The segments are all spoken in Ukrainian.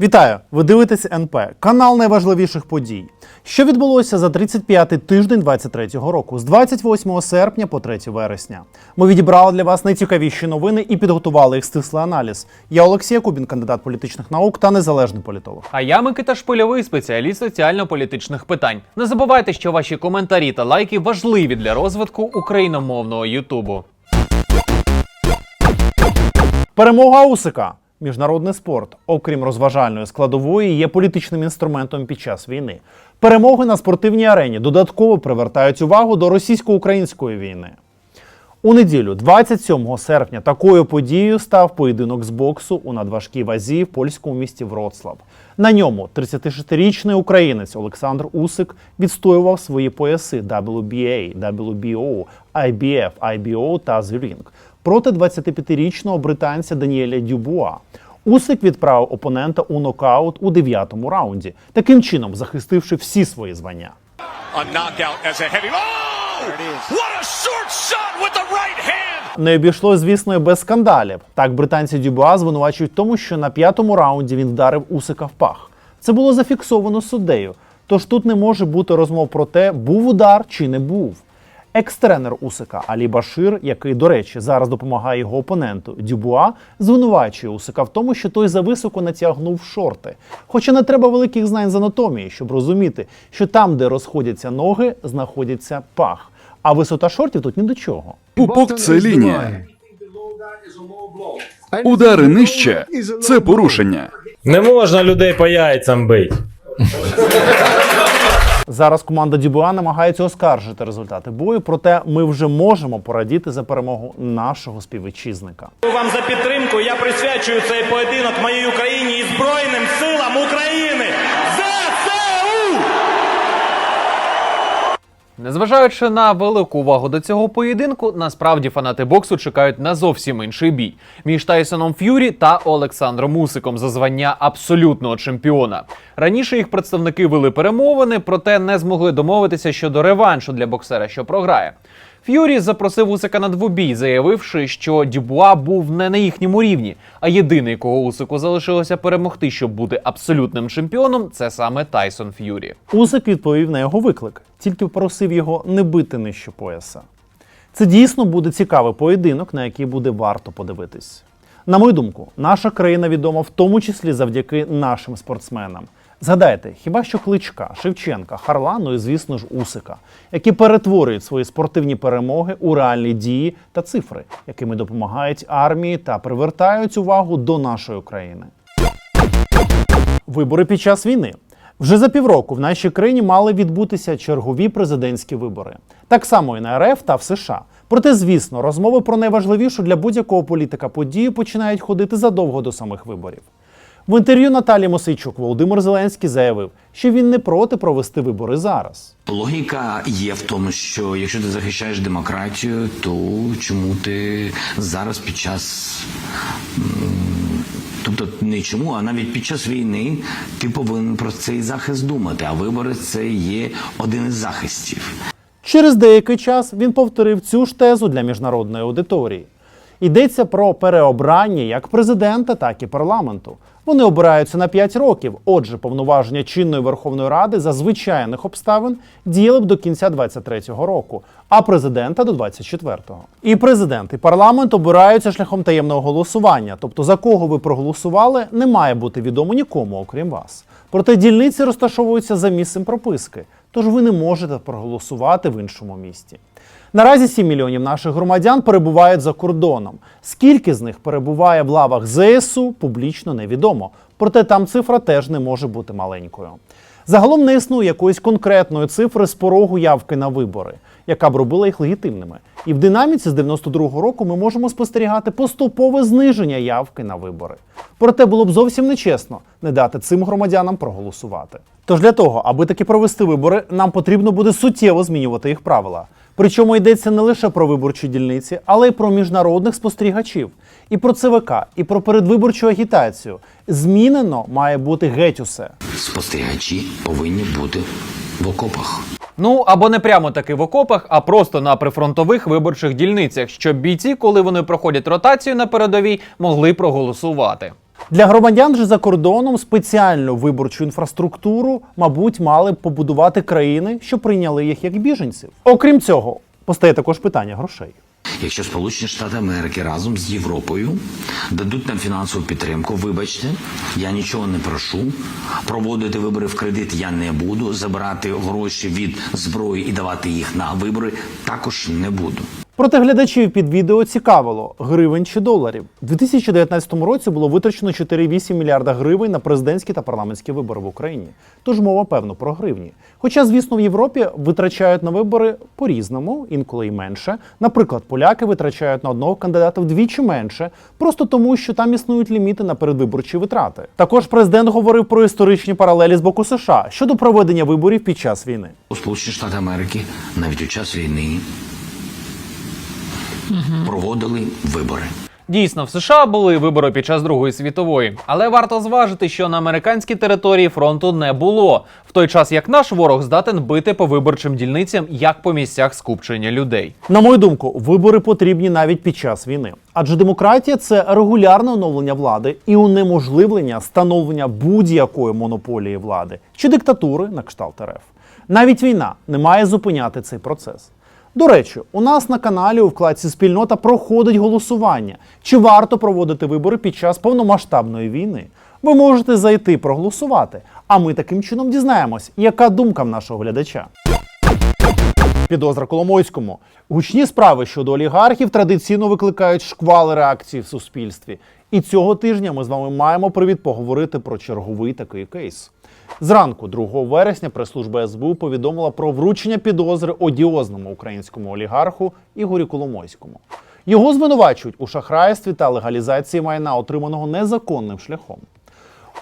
Вітаю! Ви дивитесь НП, канал найважливіших подій. Що відбулося за 35-й тиждень 23-го року, з 28 серпня по 3 вересня. Ми відібрали для вас найцікавіші новини і підготували їх стислий аналіз. Я Олексій Кубін, кандидат політичних наук та незалежний політолог. А я Микита Шпильовий, спеціаліст соціально-політичних питань. Не забувайте, що ваші коментарі та лайки важливі для розвитку україномовного Ютубу. Перемога Усика. Міжнародний спорт, окрім розважальної складової, є політичним інструментом під час війни. Перемоги на спортивній арені додатково привертають увагу до російсько-української війни. У неділю, 27 серпня, такою подією став поєдинок з боксу у надважкій вазі в польському місті Вроцлав. На ньому 36-річний українець Олександр Усик відстоював свої пояси WBA, WBO, IBF, IBO та The Ring проти 25-річного британця Даніеля Дюбуа. Усик відправив опонента у нокаут у дев'ятому раунді, таким чином захистивши всі свої звання. Oh! Не обійшлось, звісно, і без скандалів. Так британці Дюбуа звинувачують тому, що на п'ятому раунді він вдарив Усика в пах. Це було зафіксовано суддею. Тож тут не може бути розмов про те, був удар чи не був. Екс-тренер Усика Алі Башир, який, до речі, зараз допомагає його опоненту Дюбуа, звинувачує Усика в тому, що той зависоко натягнув шорти. Хоча не треба великих знань з анатомії, щоб розуміти, що там, де розходяться ноги, знаходиться пах. А висота шортів тут ні до чого. Пупок це лінія. Удари нижче це порушення. Не можна людей по яйцям бить. Зараз команда Дібуа намагається оскаржити результати бою, проте ми вже можемо порадіти за перемогу нашого співвітчизника. Вам за підтримку. Я присвячую цей поєдинок моїй Україні і Збройним силам України. ЗСУ! Незважаючи на велику увагу до цього поєдинку, насправді фанати боксу чекають на зовсім інший бій між Тайсоном Ф'юрі та Олександром Мусиком за звання абсолютного чемпіона. Раніше їх представники вели перемовини, проте не змогли домовитися щодо реваншу для боксера, що програє. Ф'юрі запросив Усика на двобій, заявивши, що Дюбуа був не на їхньому рівні, а єдиний, кого Усику залишилося перемогти, щоб бути абсолютним чемпіоном, це саме Тайсон Ф'юрі. Усик відповів на його виклик, тільки просив його не бити нижче пояса. Це дійсно буде цікавий поєдинок, на який буде варто подивитись. На мою думку, наша країна відома в тому числі завдяки нашим спортсменам. Згадайте, хіба що Кличка, Шевченка, Харлану і, звісно ж, Усика, які перетворюють свої спортивні перемоги у реальні дії та цифри, якими допомагають армії та привертають увагу до нашої країни. Вибори під час війни. Вже за півроку в нашій країні мали відбутися чергові президентські вибори. Так само і на РФ та в США. Проте, звісно, розмови про найважливішу для будь-якого політика подію починають ходити задовго до самих виборів. В інтерв'ю Наталі Мосейчук Володимир Зеленський заявив, що він не проти провести вибори зараз. Логіка є в тому, що якщо ти захищаєш демократію, то чому ти зараз під час. Тобто не чому, а навіть під час війни ти повинен про цей захист думати. А вибори це є один із захистів. Через деякий час він повторив цю ж тезу для міжнародної аудиторії. Йдеться про переобрання як президента, так і парламенту. Вони обираються на 5 років. Отже, повноваження чинної Верховної Ради за звичайних обставин діяли б до кінця 23-го року, а президента до 24-го. І президент, і парламент обираються шляхом таємного голосування. Тобто, за кого ви проголосували, не має бути відомо нікому, окрім вас. Проте дільниці розташовуються за місцем прописки, тож ви не можете проголосувати в іншому місті. Наразі 7 мільйонів наших громадян перебувають за кордоном. Скільки з них перебуває в лавах ЗСУ, публічно невідомо. Проте там цифра теж не може бути маленькою. Загалом не існує якоїсь конкретної цифри з порогу явки на вибори, яка б робила їх легітимними. І в динаміці з 92-го року ми можемо спостерігати поступове зниження явки на вибори. Проте було б зовсім нечесно не дати цим громадянам проголосувати. Тож для того, аби таки провести вибори, нам потрібно буде суттєво змінювати їх правила. Причому йдеться не лише про виборчі дільниці, але й про міжнародних спостерігачів, і про ЦВК, і про передвиборчу агітацію. Змінено має бути геть усе. Спостерігачі повинні бути в окопах. Ну або не прямо таки в окопах, а просто на прифронтових виборчих дільницях, щоб бійці, коли вони проходять ротацію на передовій, могли проголосувати. Для громадян же за кордоном спеціальну виборчу інфраструктуру, мабуть, мали б побудувати країни, що прийняли їх як біженців. Окрім цього, постає також питання грошей. Якщо Сполучені Штати Америки разом з Європою дадуть нам фінансову підтримку, вибачте, я нічого не прошу. Проводити вибори в кредит я не буду. Забирати гроші від зброї і давати їх на вибори також не буду. Проте глядачів під відео цікавило гривень чи доларів. У 2019 році було витрачено 4,8 мільярда гривень на президентські та парламентські вибори в Україні. Тож мова певно про гривні. Хоча, звісно, в Європі витрачають на вибори по-різному, інколи й менше. Наприклад, поляки витрачають на одного кандидата вдвічі менше, просто тому, що там існують ліміти на передвиборчі витрати. Також президент говорив про історичні паралелі з боку США щодо проведення виборів під час війни. У Сполучені Штати Америки навіть у час війни проводили вибори. Дійсно, в США були вибори під час Другої світової, але варто зважити, що на американській території фронту не було, в той час як наш ворог здатен бити по виборчим дільницям як по місцях скупчення людей. На мою думку, вибори потрібні навіть під час війни, адже демократія це регулярне оновлення влади і унеможливлення становлення будь-якої монополії влади чи диктатури на кшталт РФ. Навіть війна не має зупиняти цей процес. До речі, у нас на каналі у вкладці спільнота проходить голосування. Чи варто проводити вибори під час повномасштабної війни? Ви можете зайти проголосувати, а ми таким чином дізнаємось, яка думка в нашого глядача. Підозра Коломойському. Гучні справи щодо олігархів традиційно викликають шквали реакції в суспільстві. І цього тижня ми з вами маємо привід поговорити про черговий такий кейс. Зранку, 2 вересня, прес-служба СБУ повідомила про вручення підозри одіозному українському олігарху Ігорі Коломойському. Його звинувачують у шахрайстві та легалізації майна, отриманого незаконним шляхом.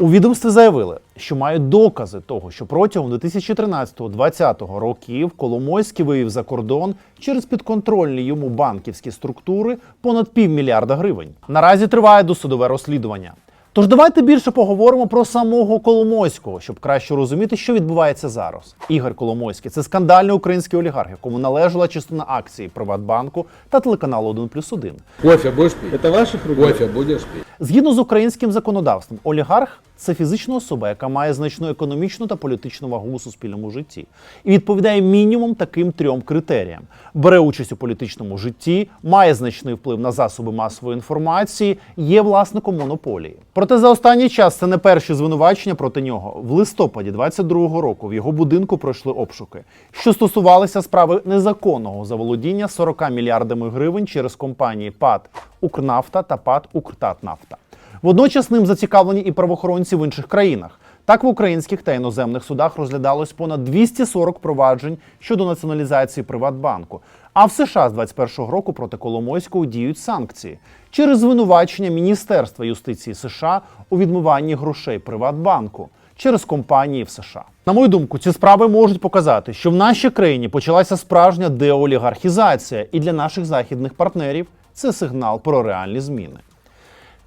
У відомстві заявили, що мають докази того, що протягом 2013-2020 років Коломойський вивів за кордон через підконтрольні йому банківські структури понад півмільярда гривень. Наразі триває досудове розслідування. Тож давайте більше поговоримо про самого Коломойського, щоб краще розуміти, що відбувається зараз. Ігор Коломойський це скандальний український олігарх, якому належала частина акції Приватбанку та телеканалу 1 плюс 1. Кофе будеш пити? Це ваших рук? Кофе будеш пити? Згідно з українським законодавством, олігарх це фізична особа, яка має значну економічну та політичну вагу у суспільному житті і відповідає мінімум таким трьом критеріям: бере участь у політичному житті, має значний вплив на засоби масової інформації, є власником монополії. Проте за останній час це не перші звинувачення проти нього. В листопаді 22-го року в його будинку пройшли обшуки, що стосувалися справи незаконного заволодіння 40 мільярдами гривень через компанії ПАД Укрнафта та ПАД Укртатнафта. Водночас ним зацікавлені і правоохоронці в інших країнах. Так в українських та іноземних судах розглядалось понад 240 проваджень щодо націоналізації Приватбанку. А в США з 21-го року проти Коломойського діють санкції через звинувачення Міністерства юстиції США у відмиванні грошей Приватбанку через компанії в США. На мою думку, ці справи можуть показати, що в нашій країні почалася справжня деолігархізація, і для наших західних партнерів це сигнал про реальні зміни.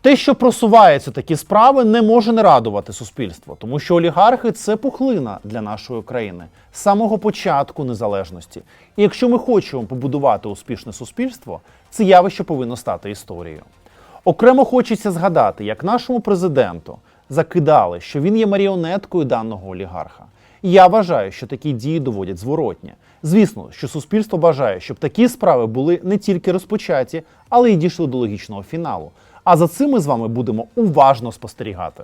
Те, що просуваються такі справи, не може не радувати суспільство, тому що олігархи це пухлина для нашої країни з самого початку незалежності. І якщо ми хочемо побудувати успішне суспільство, це явище повинно стати історією. Окремо хочеться згадати, як нашому президенту закидали, що він є маріонеткою даного олігарха. І я вважаю, що такі дії доводять зворотнє. Звісно, що суспільство бажає, щоб такі справи були не тільки розпочаті, але й дійшли до логічного фіналу. А за цим ми з вами будемо уважно спостерігати.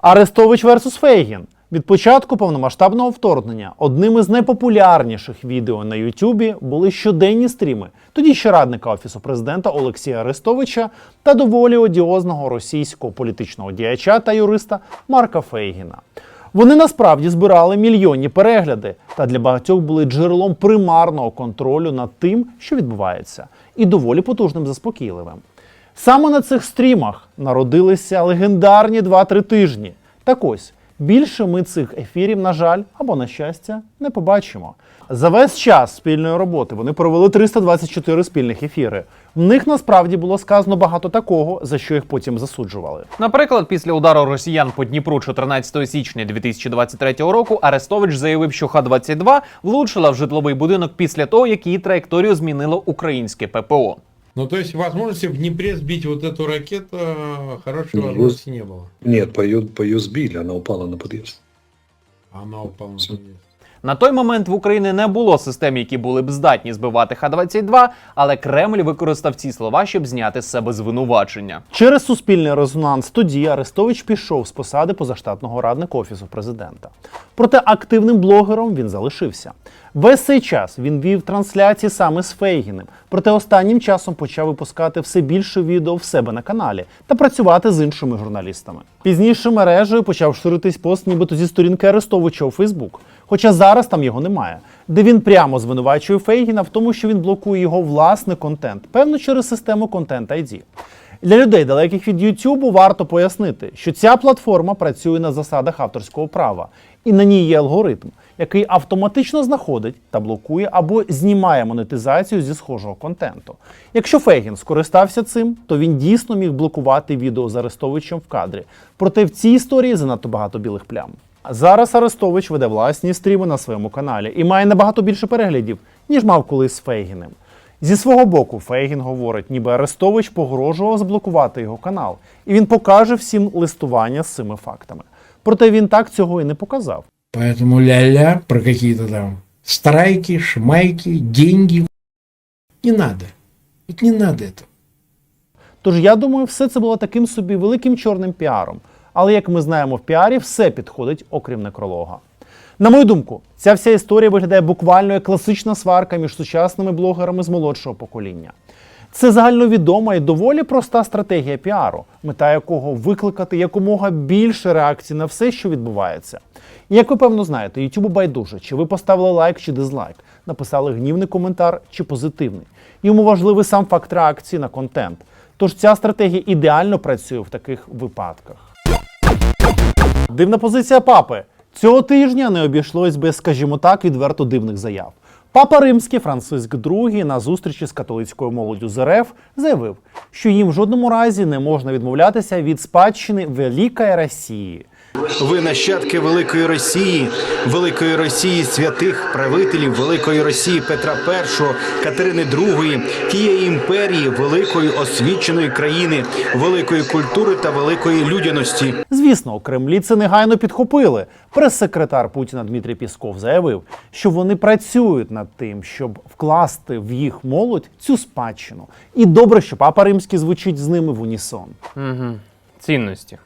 Арестович versus Фейгін. Від початку повномасштабного вторгнення одним із найпопулярніших відео на Ютубі були щоденні стріми тоді ще радника офісу президента Олексія Арестовича та доволі одіозного російського політичного діяча та юриста Марка Фейгіна. Вони насправді збирали мільйонні перегляди та для багатьох були джерелом примарного контролю над тим, що відбувається, і доволі потужним заспокійливим. Саме на цих стрімах народилися легендарні 2-3 тижні. Так ось, більше ми цих ефірів, на жаль, або на щастя, не побачимо. За весь час спільної роботи вони провели 324 спільних ефіри. В них насправді було сказано багато такого, за що їх потім засуджували. Наприклад, після удару росіян по Дніпру 14 січня 2023 року Арестович заявив, що Х-22 влучила в житловий будинок після того, як її траєкторію змінило українське ППО. Ну, то есть возможности в Днепре сбить вот эту ракету э, хорошей Ну, возможности не было. Нет, по ее, по ее сбили, она упала на подъезд. Она упала на подъезд. На той момент в Україні не було систем, які були б здатні збивати Х-22, але Кремль використав ці слова, щоб зняти з себе звинувачення. Через суспільний резонанс тоді Арестович пішов з посади позаштатного радника офісу президента. Проте активним блогером він залишився. Весь цей час він вів трансляції саме з Фейгіним. Проте останнім часом почав випускати все більше відео в себе на каналі та працювати з іншими журналістами. Пізніше мережею почав ширитись пост, нібито зі сторінки Арестовича у Фейсбук. Хоча зараз там його немає, де він прямо звинувачує Фейгіна в тому, що він блокує його власний контент, певно, через систему Content ID. Для людей, далеких від YouTube, варто пояснити, що ця платформа працює на засадах авторського права, і на ній є алгоритм, який автоматично знаходить та блокує або знімає монетизацію зі схожого контенту. Якщо Фейгін скористався цим, то він дійсно міг блокувати відео з Арестовичем в кадрі. Проте в цій історії занадто багато білих плям. Зараз Арестович веде власні стріми на своєму каналі і має набагато більше переглядів, ніж мав колись з Фейгіним. Зі свого боку, Фейгін говорить, ніби Арестович погрожував заблокувати його канал, і він покаже всім листування з цими фактами. Проте він так цього і не показав. Поэтому ля-ля про какие-то там страйки, шмайки, деньги. Не надо. Вот не надо это. Тож я думаю, все це було таким собі великим чорним піаром. Але як ми знаємо, в піарі все підходить, окрім некролога. На мою думку, ця вся історія виглядає буквально як класична сварка між сучасними блогерами з молодшого покоління. Це загальновідома і доволі проста стратегія піару, мета якого викликати якомога більше реакцій на все, що відбувається. Як ви певно знаєте, Ютубу байдуже, чи ви поставили лайк чи дизлайк, написали гнівний коментар чи позитивний. Йому важливий сам факт реакції на контент. Тож ця стратегія ідеально працює в таких випадках. Дивна позиція папи. Цього тижня не обійшлось без, скажімо так, відверто дивних заяв. Папа Римський Франциск II на зустрічі з католицькою молоддю з РФ заявив, що їм в жодному разі не можна відмовлятися від спадщини Великої Росії. Ви нащадки Великої Росії, Великої Росії святих правителів, Великої Росії Петра І, Катерини II, тієї імперії, великої освіченої країни, великої культури та великої людяності. Звісно, у Кремлі це негайно підхопили. Прес-секретар Путіна Дмитрій Пісков заявив, що вони працюють над тим, щоб вкласти в їх молодь цю спадщину. І добре, що папа римський звучить з ними в унісон. Угу. Цінності.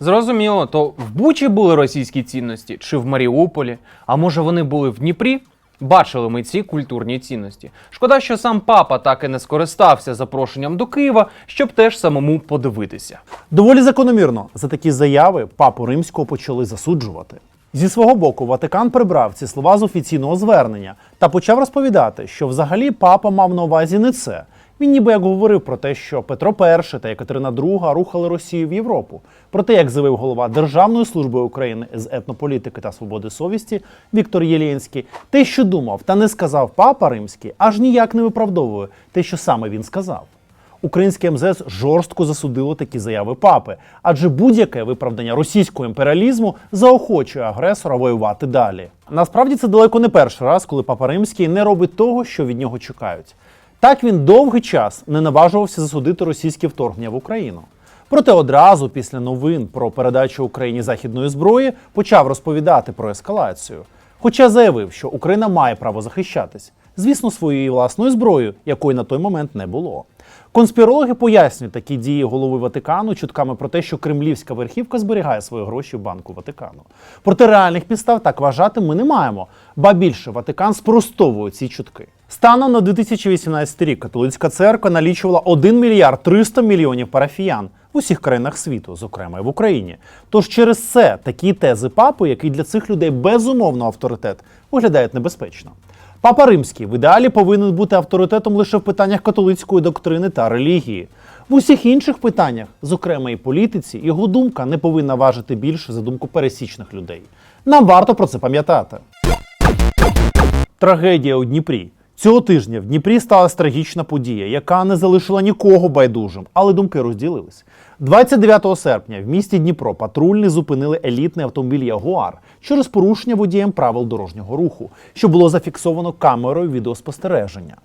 Зрозуміло, то в Бучі були російські цінності чи в Маріуполі, а може вони були в Дніпрі? Бачили ми ці культурні цінності. Шкода, що сам папа так і не скористався запрошенням до Києва, щоб теж самому подивитися. Доволі закономірно за такі заяви папу римського почали засуджувати. Зі свого боку, Ватикан прибрав ці слова з офіційного звернення та почав розповідати, що взагалі папа мав на увазі не це. Він ніби як говорив про те, що Петро І та Екатерина II рухали Росію в Європу. Проте, як заявив голова Державної служби України з етнополітики та свободи совісті Віктор Єлєнський, те, що думав та не сказав папа римський, аж ніяк не виправдовує те, що саме він сказав. Українське МЗС жорстко засудило такі заяви папи, адже будь-яке виправдання російського імперіалізму заохочує агресора воювати далі. Насправді це далеко не перший раз, коли папа римський не робить того, що від нього чекають. Так він довгий час не наважувався засудити російське вторгнення в Україну. Проте одразу після новин про передачу Україні західної зброї почав розповідати про ескалацію. Хоча заявив, що Україна має право захищатись, звісно, своєю власною зброєю, якої на той момент не було. Конспірологи пояснюють такі дії голови Ватикану чутками про те, що кремлівська верхівка зберігає свої гроші в банку Ватикану. Проте реальних підстав так вважати ми не маємо. Ба більше Ватикан спростовує ці чутки. Станом на 2018 рік католицька церква налічувала 1 мільярд 300 мільйонів парафіян в усіх країнах світу, зокрема і в Україні. Тож через це такі тези папи, який для цих людей безумовно авторитет, виглядають небезпечно. Папа Римський в ідеалі повинен бути авторитетом лише в питаннях католицької доктрини та релігії. В усіх інших питаннях, зокрема і політиці, його думка не повинна важити більше за думку пересічних людей. Нам варто про це пам'ятати. Трагедія у Дніпрі. Цього тижня в Дніпрі сталася трагічна подія, яка не залишила нікого байдужим, але думки розділились. 29 серпня в місті Дніпро патрульні зупинили елітний автомобіль Ягуар через порушення водієм правил дорожнього руху, що було зафіксовано камерою відеоспостереження.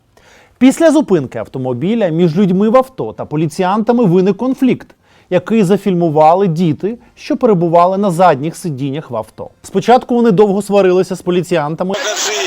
Після зупинки автомобіля між людьми в авто та поліціянтами виник конфлікт, який зафільмували діти, що перебували на задніх сидіннях в авто. Спочатку вони довго сварилися з поліціянтами, Не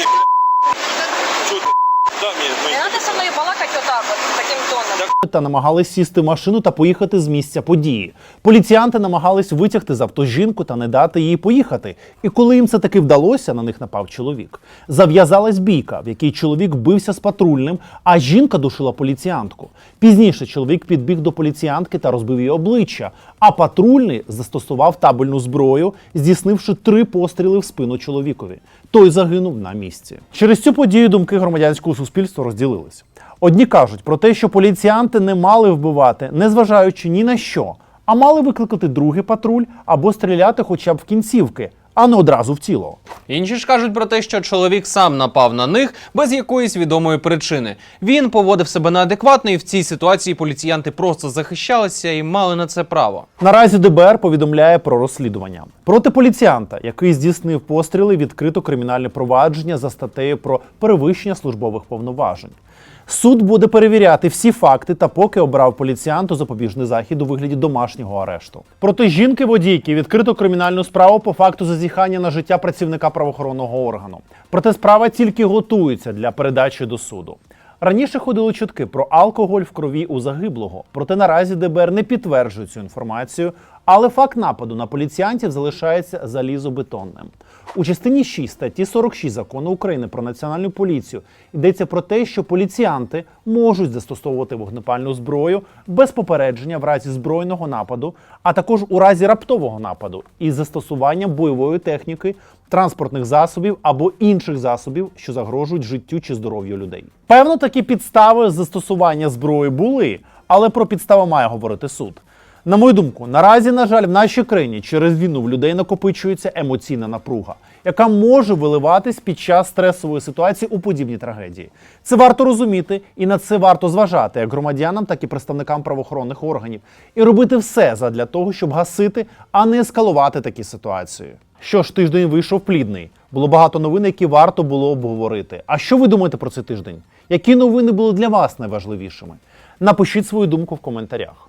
та намагались сісти в машину та поїхати з місця події. Поліціянти намагались витягти з авто жінку та не дати їй поїхати. І коли їм це таки вдалося, на них напав чоловік. Зав'язалась бійка, в якій чоловік бився з патрульним, а жінка душила поліціянтку. Пізніше чоловік підбіг до поліціянтки та розбив її обличчя. А патрульний застосував табельну зброю, здійснивши три постріли в спину чоловікові. Той загинув на місці. Через цю подію думки громадянського суспільства розділились. Одні кажуть про те, що поліціянти не мали вбивати, незважаючи ні на що, а мали викликати другий патруль або стріляти хоча б в кінцівки, а не одразу в тіло. Інші ж кажуть про те, що чоловік сам напав на них без якоїсь відомої причини. Він поводив себе неадекватно, і в цій ситуації поліціянти просто захищалися і мали на це право. Наразі ДБР повідомляє про розслідування. Проти поліціянта, який здійснив постріли, відкрито кримінальне провадження за статтею про перевищення службових повноважень. Суд буде перевіряти всі факти та поки обрав поліціянту запобіжний захід у вигляді домашнього арешту. Проти жінки водійки відкрито кримінальну справу по факту зазіхання на життя працівника правоохоронного органу. Проте справа тільки готується для передачі до суду. Раніше ходили чутки про алкоголь в крові у загиблого, проте наразі ДБР не підтверджує цю інформацію, але факт нападу на поліціянтів залишається залізобетонним. У частині 6 статті 46 закону України про національну поліцію йдеться про те, що поліціянти можуть застосовувати вогнепальну зброю без попередження в разі збройного нападу, а також у разі раптового нападу із застосуванням бойової техніки, транспортних засобів або інших засобів, що загрожують життю чи здоров'ю людей. Певно, такі підстави застосування зброї були, але про підстави має говорити суд. На мою думку, наразі, на жаль, в нашій країні через війну в людей накопичується емоційна напруга, яка може виливатись під час стресової ситуації у подібні трагедії. Це варто розуміти, і на це варто зважати як громадянам, так і представникам правоохоронних органів, і робити все задля того, щоб гасити, а не ескалувати такі ситуації. Що ж, тиждень вийшов плідний. Було багато новин, які варто було обговорити. А що ви думаєте про цей тиждень? Які новини були для вас найважливішими? Напишіть свою думку в коментарях.